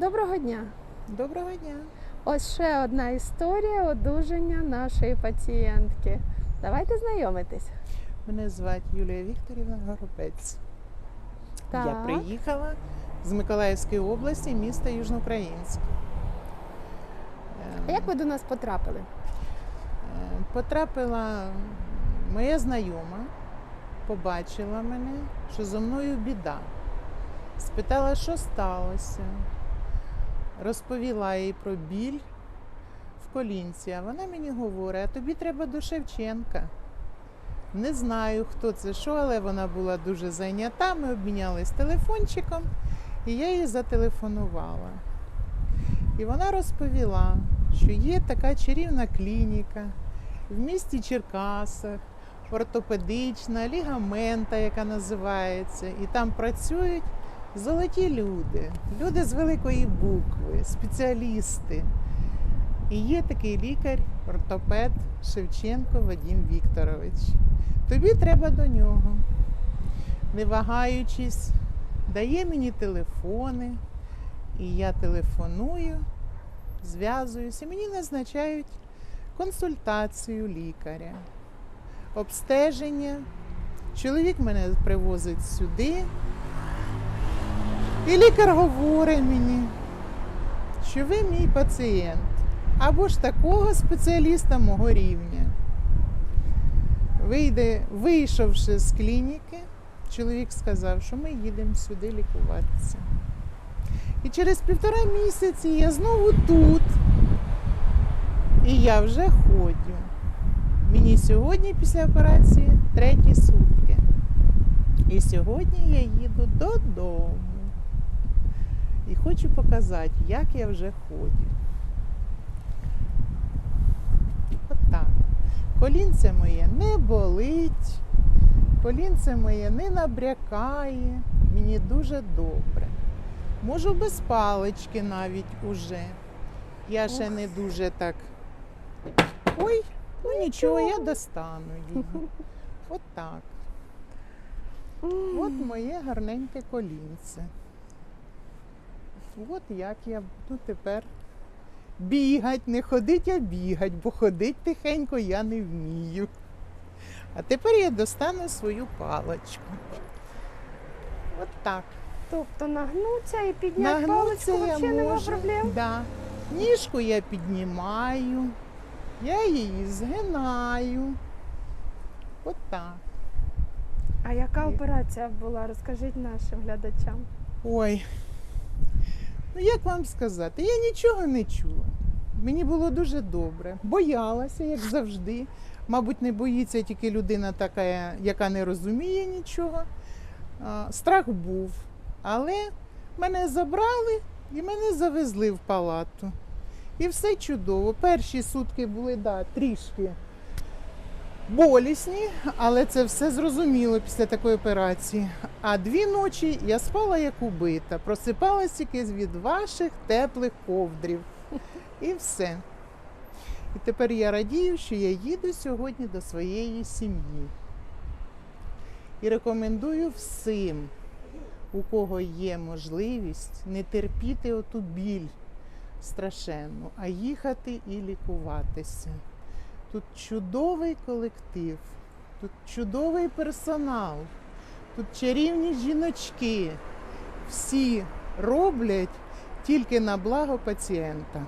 Доброго дня! Доброго дня. Ось ще одна історія одужання нашої пацієнтки. Давайте знайомитись. Мене звати Юлія Вікторівна Горобець. Я приїхала з Миколаївської області, міста Южноукраїнськ. А як ви до нас потрапили? Е, Потрапила моя знайома, побачила мене, що зо мною біда. Спитала, що сталося. Розповіла їй про біль в колінці, а вона мені говорить, а тобі треба до Шевченка. Не знаю, хто це що, але вона була дуже зайнята. Ми обмінялись телефончиком, і я їй зателефонувала. І вона розповіла, що є така чарівна клініка в місті Черкасах, ортопедична, лігамента, яка називається, і там працюють золоті люди, люди з великої букви, спеціалісти. І є такий лікар, ортопед Шевченко Вадим Вікторович. Тобі треба до нього. Не вагаючись, дає мені телефони, і я телефоную, зв'язуюся, мені назначають консультацію лікаря, обстеження. Чоловік мене привозить сюди, і лікар говорить мені, що ви мій пацієнт або ж такого спеціаліста мого рівня. Вийде, вийшовши з клініки, чоловік сказав, що ми їдемо сюди лікуватися. І через півтора місяці я знову тут. І я вже ходжу. Мені сьогодні після операції треті сутки. І сьогодні я їду додому. І хочу показати, як я вже ходжу. От так. Колінце моє не болить, колінце моє не набрякає. Мені дуже добре. Можу без палички навіть уже. Я ще не дуже так. Ой, ну нічого, я достану її. От так. От моє гарненьке колінце. От як я буду тепер бігать, не ходить, а бігать, бо ходить тихенько я не вмію. А тепер я достану свою паличку. От так. Тобто нагнуться і підняти Нагнутися паличку я взагалі нема можу. проблем. Да. Ніжку я піднімаю, я її згинаю. От так. А яка операція була? Розкажіть нашим глядачам. Ой. Ну як вам сказати? Я нічого не чула. Мені було дуже добре. Боялася, як завжди. Мабуть, не боїться тільки людина така, яка не розуміє нічого. Страх був. Але мене забрали і мене завезли в палату. І все чудово. Перші сутки були да, трішки болісні, але це все зрозуміло після такої операції. А дві ночі я спала як убита, просипалась тільки від ваших теплих ковдрів. І все. І тепер я радію, що я їду сьогодні до своєї сім'ї. І рекомендую всім, у кого є можливість, не терпіти оту біль страшенну, а їхати і лікуватися. Тут чудовий колектив, тут чудовий персонал, тут чарівні жіночки. Всі роблять тільки на благо пацієнта.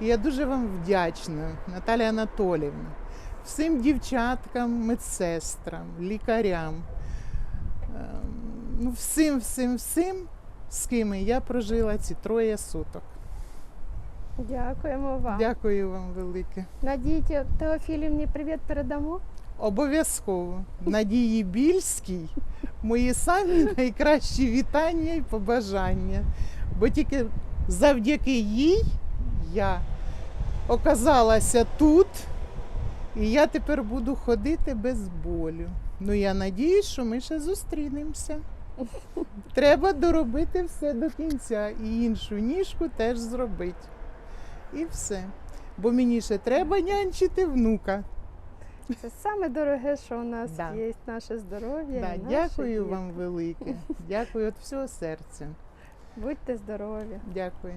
І я дуже вам вдячна, Наталія Анатоліївна, всім дівчаткам, медсестрам, лікарям, ем, ну, всім, всім, всім, з ким я прожила ці троє суток. Дякуємо вам. Дякую вам велике. Надійте Теофілівні привіт передамо. Обов'язково Надії Більській мої самі найкращі вітання і побажання. Бо тільки завдяки їй я оказалася тут, і я тепер буду ходити без болю. Ну я надіюсь, що ми ще зустрінемося. Треба доробити все до кінця і іншу ніжку теж зробити. І все. Бо мені ще треба нянчити внука. Це саме дороге, що у нас Да. є, наше здоров'я. Да, і наші дякую діти. вам велике. Дякую від всього серця. Будьте здорові. Дякую.